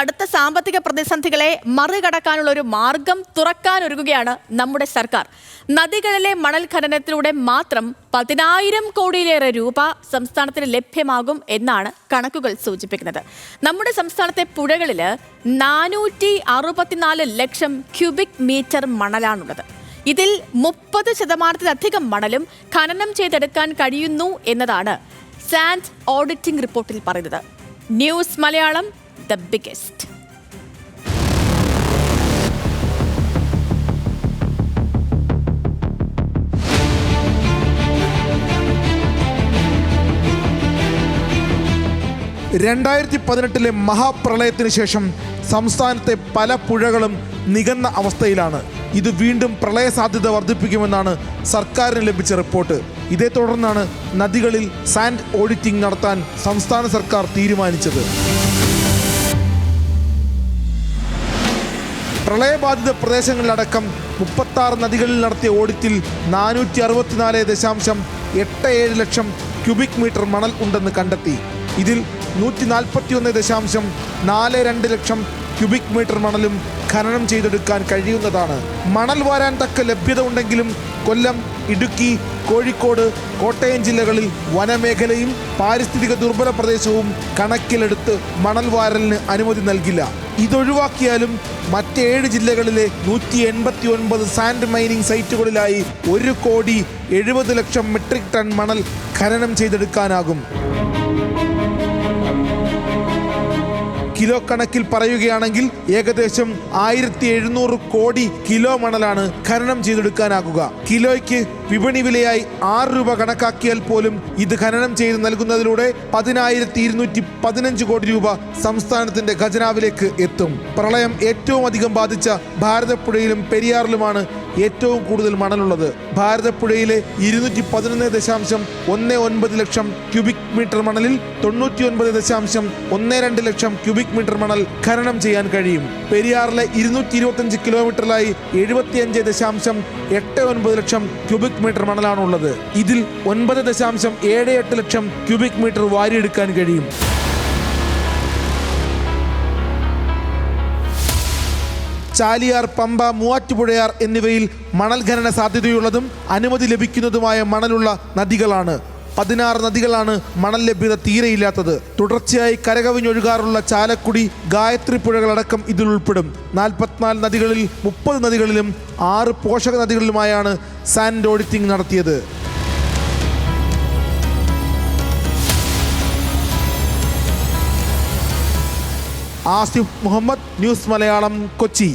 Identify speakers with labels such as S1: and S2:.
S1: കടുത്ത സാമ്പത്തിക പ്രതിസന്ധികളെ മറികടക്കാനുള്ള ഒരു മാർഗം തുറക്കാനൊരുങ്ങുകയാണ് നമ്മുടെ സർക്കാർ. നദികളിലെ മണൽ ഖനനത്തിലൂടെ മാത്രം പതിനായിരം കോടിയിലേറെ രൂപ സംസ്ഥാനത്തിന് ലഭ്യമാകും എന്നാണ് കണക്കുകൾ സൂചിപ്പിക്കുന്നത്. നമ്മുടെ സംസ്ഥാനത്തെ പുഴകളിൽ നാനൂറ്റി അറുപത്തിനാല് ലക്ഷം ക്യൂബിക് മീറ്റർ മണലാണുള്ളത്. ഇതിൽ മുപ്പത് ശതമാനത്തിലധികം മണലും ഖനനം ചെയ്തെടുക്കാൻ കഴിയുന്നു എന്നതാണ് സാൻഡ് ഓഡിറ്റിംഗ് റിപ്പോർട്ടിൽ പറയുന്നത്. ന്യൂസ് മലയാളം ദ ബിഗസ്റ്റ്
S2: രണ്ടായിരത്തി പതിനെട്ടിലെ മഹാപ്രളയത്തിന് ശേഷം സംസ്ഥാനത്തെ പല പുഴകളും നികന്ന അവസ്ഥയിലാണ്. ഇത് വീണ്ടും പ്രളയ സാധ്യത വർദ്ധിപ്പിക്കുമെന്നാണ് സർക്കാരിന് ലഭിച്ച റിപ്പോർട്ട്. ഇതേ തുടർന്നാണ് നദികളിൽ സാൻഡ് ഓഡിറ്റിംഗ് നടത്താൻ സംസ്ഥാന സർക്കാർ തീരുമാനിച്ചത്. പ്രളയബാധിത പ്രദേശങ്ങളിലടക്കം മുപ്പത്താറ് നദികളിൽ നടത്തിയ ഓഡിറ്റിൽ നാനൂറ്റി അറുപത്തിനാല് ദശാംശം എട്ട് ഏഴ് ലക്ഷം ക്യൂബിക് മീറ്റർ മണൽ ഉണ്ടെന്ന് കണ്ടെത്തി. ഇതിൽ നൂറ്റി നാൽപ്പത്തിയൊന്ന് ദശാംശം നാല് രണ്ട് ലക്ഷം ക്യൂബിക് മീറ്റർ മണലും ഖനനം ചെയ്തെടുക്കാൻ കഴിയുന്നതാണ്. മണൽ വാരാൻ തക്ക ലഭ്യത ഉണ്ടെങ്കിലും കൊല്ലം ഇടുക്കി കോഴിക്കോട് കോട്ടയം ജില്ലകളിൽ വനമേഖലയും പാരിസ്ഥിതിക ദുർബല പ്രദേശവും കണക്കിലെടുത്ത് മണൽ വാരലിന് അനുമതി നൽകില്ല. ഇതൊഴിവാക്കിയാലും മറ്റേഴ് ജില്ലകളിലെ നൂറ്റി എൺപത്തി ഒൻപത് സാൻഡ് മൈനിങ് സൈറ്റുകളിലായി ഒരു കോടി എഴുപത് ലക്ഷം മെട്രിക് ടൺ മണൽ ഖനനം ചെയ്തെടുക്കാനാകും. കിലോ കണക്കിൽ പറയുകയാണെങ്കിൽ ഏകദേശം ആയിരത്തി എഴുന്നൂറ് കോടി കിലോ മണലാണ് ഖനനം ചെയ്തെടുക്കാനാകുക. കിലോയ്ക്ക് വിപണി വിലയായി ആറ് രൂപ കണക്കാക്കിയാൽ പോലും ഇത് ഖനനം ചെയ്ത് നൽകുന്നതിലൂടെ പതിനായിരത്തി ഇരുന്നൂറ്റി പതിനഞ്ച് കോടി രൂപ സംസ്ഥാനത്തിന്റെ ഖജനാവിലേക്ക് എത്തും. പ്രളയം ഏറ്റവും അധികം ബാധിച്ച ഭാരതപ്പുഴയിലും പെരിയാറിലുമാണ് ഏറ്റവും കൂടുതൽ മണലുള്ളത് ഭാരതപ്പുഴയിലെ ഇരുന്നൂറ്റി പതിനൊന്ന് ദശാംശം ഒന്ന് ഒൻപത് ലക്ഷം ക്യൂബിക് മീറ്റർ മണലിൽ തൊണ്ണൂറ്റി ഒൻപത് ദശാംശം ഒന്ന് രണ്ട് ലക്ഷം ക്യൂബിക് മീറ്റർ മണൽ ഖനനം ചെയ്യാൻ കഴിയും. പെരിയാറിലെ ഇരുന്നൂറ്റി ഇരുപത്തഞ്ച് കിലോമീറ്ററിലായി എഴുപത്തിയഞ്ച് ദശാംശം എട്ട് ഒൻപത് ലക്ഷം ക്യൂബിക് മീറ്റർ മണലാണുള്ളത്. ഇതിൽ ഒൻപത് ദശാംശം ഏഴ് എട്ട് ലക്ഷം ക്യൂബിക് മീറ്റർ വാരിയെടുക്കാൻ കഴിയും. ചാലിയാർ പമ്പ മൂവാറ്റുപുഴയാർ എന്നിവയിൽ മണൽ ഖനന സാധ്യതയുള്ളതും അനുമതി ലഭിക്കുന്നതുമായ മണലുള്ള നദികളാണ്. പതിനാറ് നദികളാണ് മണൽ ലഭ്യത തീരെയില്ലാത്തത്. തുടർച്ചയായി കരകവിഞ്ഞൊഴുകാറുള്ള ചാലക്കുടി ഗായത്രി പുഴകളടക്കം ഇതിൽ ഉൾപ്പെടും. നാൽപ്പത്തിനാല് നദികളിൽ മുപ്പത് നദികളിലും ആറ് പോഷക നദികളിലുമായാണ് സാൻഡ് ഓഡിറ്റിംഗ് നടത്തിയത്. ആസിഫ് മുഹമ്മദ് ന്യൂസ് മലയാളം കൊച്ചി.